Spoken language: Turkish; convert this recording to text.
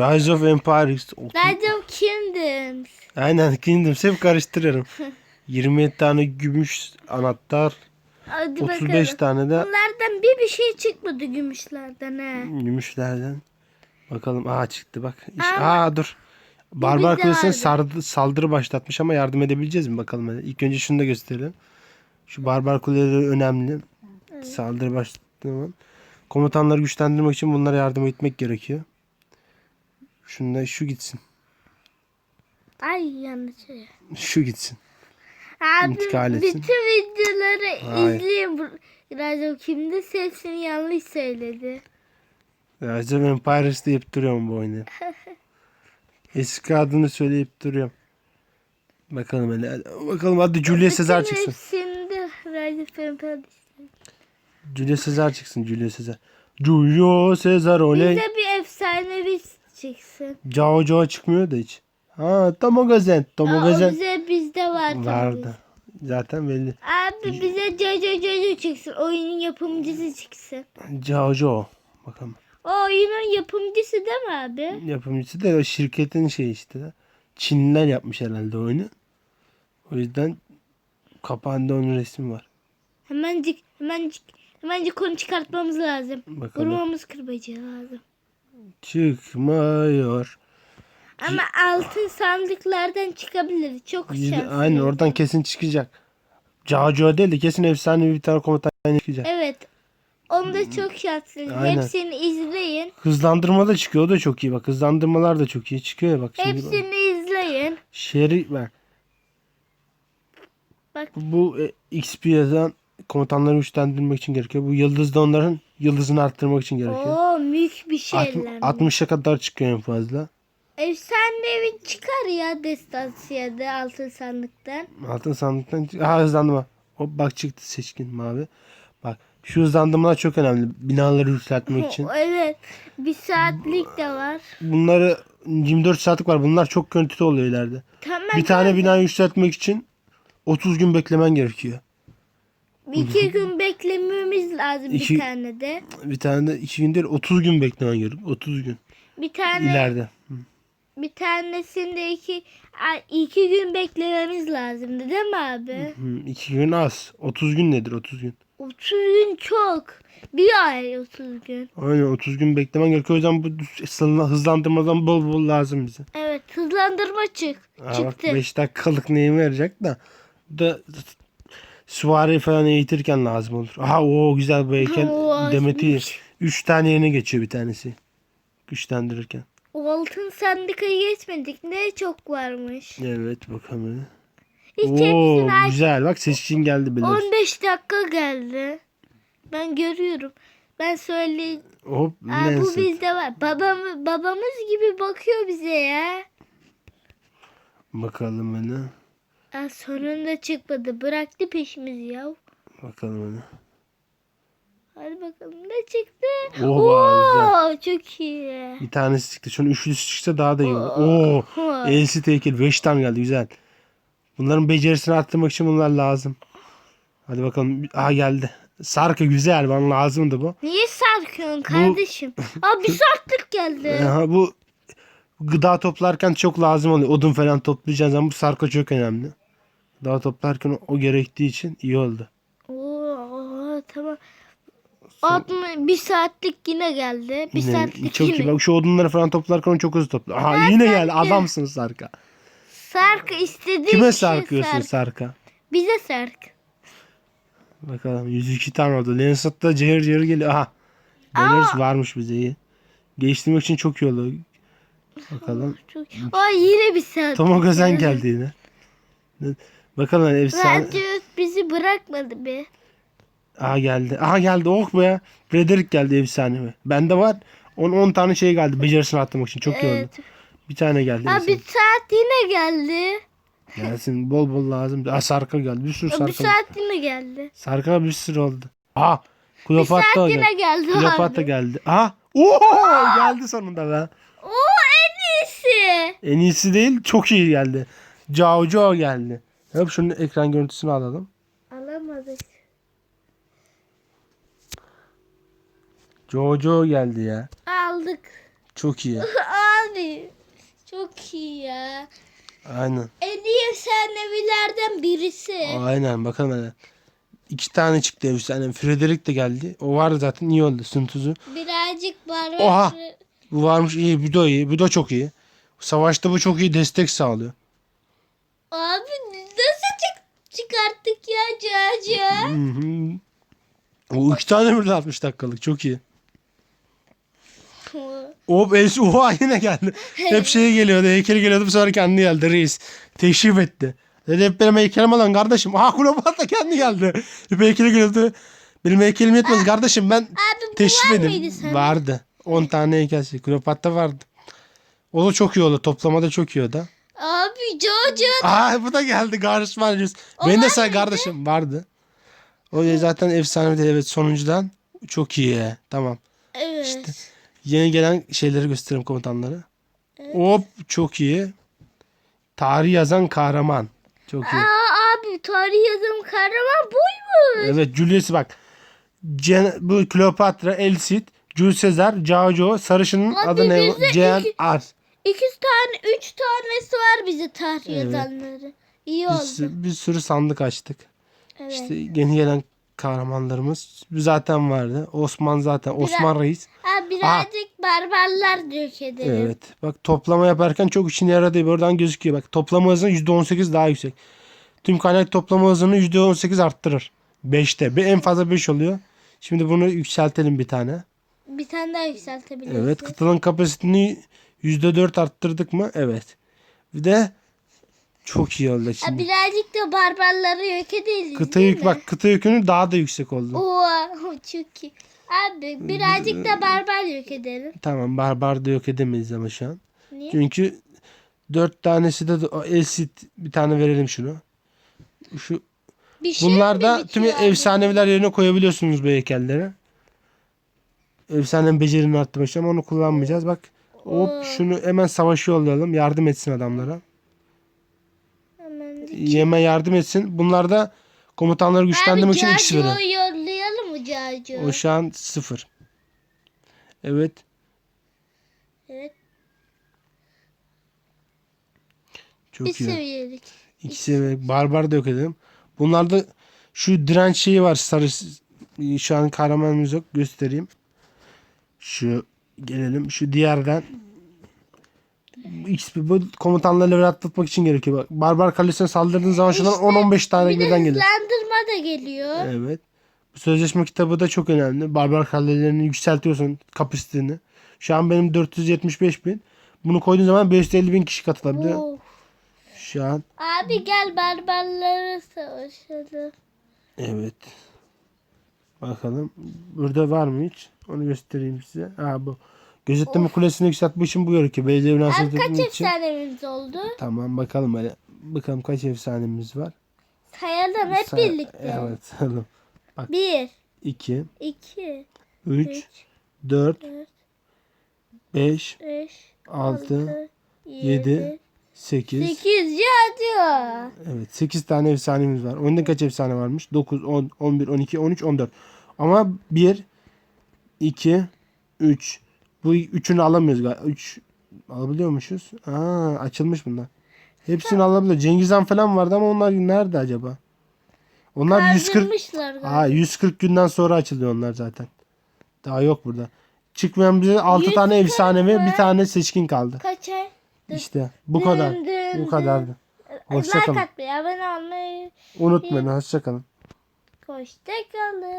Rise of Empires. Rise of Kingdoms. Aynen Kingdoms hep karıştırıyorum. 27 tane gümüş anahtar. Hadi 35 bakalım. tane de Bunlardan bir bir şey çıkmadı gümüşlerden he. gümüşlerden. Bakalım. Aa çıktı bak. İşte, Ama- aa dur. Barbar Kulesi'ne saldırı başlatmış ama yardım edebileceğiz mi bakalım. hadi. İlk önce şunu da gösterelim. Şu Barbar Kuleleri önemli. Saldırı başladığı zaman. Komutanları güçlendirmek için bunlara yardım etmek gerekiyor. Şunda şu gitsin. Ay yanlış şey. Şu gitsin. Abi İntikal etsin. bütün videoları Hayır. izleyin. Of Kingdoms hepsini yanlış söyledi. Rise of Empires deyip duruyorum bu oyunu. Eski adını söyleyip duruyorum. Bakalım hele. Bakalım hadi Julius Caesar Bütün çıksın. hepsinde Rise of Empires. Julius Caesar çıksın. Julius Caesar. Julio Caesar oley. Bize bir efsanevi çıksın. Cao Cao çıkmıyor da hiç. Ha Tomogazen. Aa, o Tomogazen bize bizde var. vardı. Zaten belli. Abi bize Jojo Jojo çıksın. Oyunun yapımcısı çıksın. Cao Cao. Bakalım. O oyunun yapımcısı değil mi abi? Yapımcısı da o şirketin şey işte. Çinliler yapmış herhalde oyunu. O yüzden kapağında onun resmi var. Hemencik, hemencik, hemencik onu çıkartmamız lazım. Bakalım. Vurmamız kırbacı lazım. Çıkmıyor. Ama altın sandıklardan çıkabilir. Çok şanslı. Aynen oradan kesin çıkacak. Cao değil de kesin efsane bir tane komutan çıkacak. Evet. Onda çok şanslı. Aynen. Hepsini izleyin. Hızlandırma da çıkıyor. O da çok iyi. Bak hızlandırmalar da çok iyi. Çıkıyor ya bak şimdi. Hepsini izleyin. Şeri ver. Bak Bu e, XP yazan komutanları güçlendirmek için gerekiyor. Bu yıldız da onların yıldızını arttırmak için gerekiyor. o büyük bir Alt- şeyler. 60'a kadar çıkıyor en fazla. Efsanevi çıkar ya destansiyada altın sandıktan. Altın sandıktan ha hızlandırma. Hop bak çıktı seçkin mavi. Bak şu hızlandırmalar çok önemli. Binaları yükseltmek için. Evet. Bir saatlik de var. Bunları 24 saatlik var. Bunlar çok kötü oluyor ileride. Tamam. Bir tane bina yükseltmek için 30 gün beklemen gerekiyor. İki gün beklememiz lazım İki- bir tane de. Bir tane de 2 gün değil 30 gün beklemen gerekiyor. 30 gün Bir tane ileride. bir tanesinde iki iki gün beklememiz lazımdı değil mi abi? 2 gün az. 30 gün nedir 30 gün? 30 gün çok. Bir ay 30 gün. Aynen 30 gün beklemen gerekiyor. O yüzden bu hızlandırmadan bol bol lazım bize. Evet hızlandırma çık. Aa, bak çıktı. 5 dakikalık neyime yarayacak da. Bu da süvari falan eğitirken lazım olur. Aha o güzel bu heykel. Oo, Demet'i 3 tane yerine geçiyor bir tanesi. Güçlendirirken. O altın sandıkayı geçmedik. Ne çok varmış. Evet bakalım. Hiç Oo hepsini güzel. Bak seçkin geldi bile. 15 dakika geldi. Ben görüyorum. Ben söyleyeyim. Hop Aa, bu bizde var. Babam, babamız gibi bakıyor bize ya. Bakalım hani. Aa, sonunda çıkmadı. Bıraktı peşimizi ya. Bakalım hani. Hadi bakalım ne çıktı? Oha, Oo, çok iyi. Bir tanesi çıktı. Şunun üçlüsü çıksa daha da iyi olur. Oo. Oo. Elsi heykel. 5 tane geldi. Güzel. Bunların becerisini arttırmak için bunlar lazım. Hadi bakalım. Aha geldi. Sarkı güzel. Bana lazımdı bu. Niye sarkıyorsun kardeşim? Aa bir saatlik geldi. Aha, bu gıda toplarken çok lazım oluyor. Odun falan toplayacağın zaman bu sarka çok önemli. Gıda toplarken o gerektiği için iyi oldu. Oo, tamam. Altmış, bir saatlik yine geldi. Bir Yine saatlik çok yine. iyi. Bak şu odunları falan toplarken onu çok hızlı topla. Aha yine geldi. Adamsın sarka. Sark istediği Kime sarkıyorsun sark. sarka? Bize sark. Bakalım 102 tane oldu. Lancet da cehir cehir geliyor. Aha. Bellers varmış bize iyi. Geliştirmek için çok iyi oldu. Bakalım. Çok... Aa yine bir saat. Tomo Gazen geldi yine. Bakalım hani efsane. Radyo bizi bırakmadı be. Aha geldi. Aha geldi. Oh be. Frederick geldi efsane mi? Bende var. 10 10 tane şey geldi. Becerisini arttırmak için. Çok iyi oldu. Evet. Bir tane geldi. Aa efsane. bir saat yine geldi. Gelsin. Bol bol lazım. Aa sarka geldi. Bir sürü Aa, bir sarka. saat yine geldi. Sarka bir sürü oldu. Aha. Bir Kleopatra saat geldi. yine geldi. Kleopatra geldi. Aha. Oo geldi sonunda be. Oo en iyisi. Değil. Çok iyi geldi. Cao Cao geldi. Hep şunun ekran görüntüsünü alalım. Alamadık. Cao geldi ya. Aldık. Çok iyi. Abi çok iyi ya. Aynen. En iyi efsanevilerden birisi. Aynen bakalım hele. İki tane çıktı efsane. Frederick de geldi. O vardı zaten iyi oldu. Sıntuzu. Birazcık barbar. Oha! Bu varmış iyi. Bu da iyi. Bu da çok iyi. Savaşta bu çok iyi destek sağlıyor. Abi nasıl çık çıkarttık ya Caca? Hı hı. O iki tane birden 60 dakikalık. Çok iyi. O Elsi oha yine geldi. Hep şey geliyordu. Heykeli geliyordu. Bu sefer kendi geldi reis. Teşrif etti. Dedi hep benim heykelim alan kardeşim. Aha Kleopatra kendi geldi. Hep heykeli geliyordu. Benim heykelim yetmez kardeşim ben Abi teşrif var edeyim. Vardı. 10 tane heykel. şey. Kleopatra vardı. O da çok iyi oldu. Toplamada çok iyi o da. Abi Jojo. Aa bu da geldi. Garış var. O Beni de say kardeşim. Vardı. O zaten efsane bir evet sonuncudan. Çok iyi. Tamam. Evet. İşte yeni gelen şeyleri gösteririm komutanları. Evet. Hop çok iyi. Tarih yazan kahraman. Çok iyi. Aa, abi tarih yazan kahraman buymuş. Evet Julius bak. Cen bu Kleopatra, Elsit, Jules Caesar, Cajo, sarışının adı ne? Cen Ar. 2 tane, 3 tanesi var bizi tarih evet. yazanları. İyi bir, oldu. Sü- bir sürü sandık açtık. Evet. İşte yeni gelen kahramanlarımız zaten vardı. Osman zaten. Biraz, Osman Reis. Ha, birazcık Aa. barbarlar dök edelim. Evet. Bak toplama yaparken çok işine yaradı. Oradan gözüküyor. Bak toplama hızı %18 daha yüksek. Tüm kaynak toplama hızını %18 arttırır. 5'te. En fazla 5 oluyor. Şimdi bunu yükseltelim bir tane. Bir tane daha yükseltebiliriz. Evet. Kıtanın kapasitesini %4 arttırdık mı? Evet. Bir de çok iyi oldu şimdi. birazcık da barbarları yok edelim. Kıta yük bak kıta yükünü daha da yüksek oldu. Oha çok iyi. Abi birazcık da barbar yok edelim. Tamam barbar da yok edemeyiz ama şu an. Niye? Çünkü dört tanesi de Elsit bir tane verelim şunu. Şu Bir şey bunlar da tüm abi? efsaneviler yerine koyabiliyorsunuz bu heykelleri. Efsane becerinin arttırmak için ama onu kullanmayacağız. Bak hop şunu hemen savaşı yollayalım. Yardım etsin adamlara. Hemen. Yeme yardım etsin. Bunlar da komutanları güçlendirmek için Caco'yu veriyor. yollayalım mı Caco? O şu an sıfır. Evet. Evet. Çok bir iyi. seviyelik. İkisi ve barbar da yok edelim. Bunlarda şu direnç şeyi var sarı şu an kahramanımız yok göstereyim. Şu gelelim şu diğerden XP bu komutanları level atlatmak için gerekiyor. Bak, barbar kalesine saldırdığın zaman şundan 10-15 tane Bir de birden geliyor. hızlandırma da geliyor. Evet. Bu sözleşme kitabı da çok önemli. Barbar kalelerini yükseltiyorsun kapasiteni. Şu an benim 475 bin. Bunu koyduğun zaman 550 bin kişi katılabiliyor. Of. Şu an Abi gel barbarlara savaşalım. Evet. Bakalım. Burada var mı hiç? Onu göstereyim size. Ha bu. Gözetleme kulesini yükseltmek için bu. Belediye binasını Abi kaç için. efsanemiz oldu? Tamam bakalım hele. Bakalım kaç efsanemiz var. Sayalım hep Say- birlikte. Evet. sayalım. 1, 2, 2, 3, 3, 4, 4, 5, 5, 6, 6, 7, 7, 8. 8 yazıyor. Evet 8 tane efsanemiz var. Oyunda kaç efsane varmış? 9, 10, 11, 12, 13, 14. Ama 1, 2, 3. Bu üçünü alamıyoruz galiba. 3 alabiliyormuşuz. Aa açılmış bunlar. Hepsini alabiliyor. Cengiz Han falan vardı ama onlar nerede acaba? Onlar 140 Kaldırmışlar galiba. Aa 140 günden sonra açılıyor onlar zaten. Daha yok burada. Çıkmayan bize 6 tane 140 efsane ve bir tane seçkin kaldı. Kaç ay? İşte bu kadar. Bu kadardı. Hoşça Like atmayı, abone olmayı. Unutmayın. Hoşça kalın. Hoşçakalın.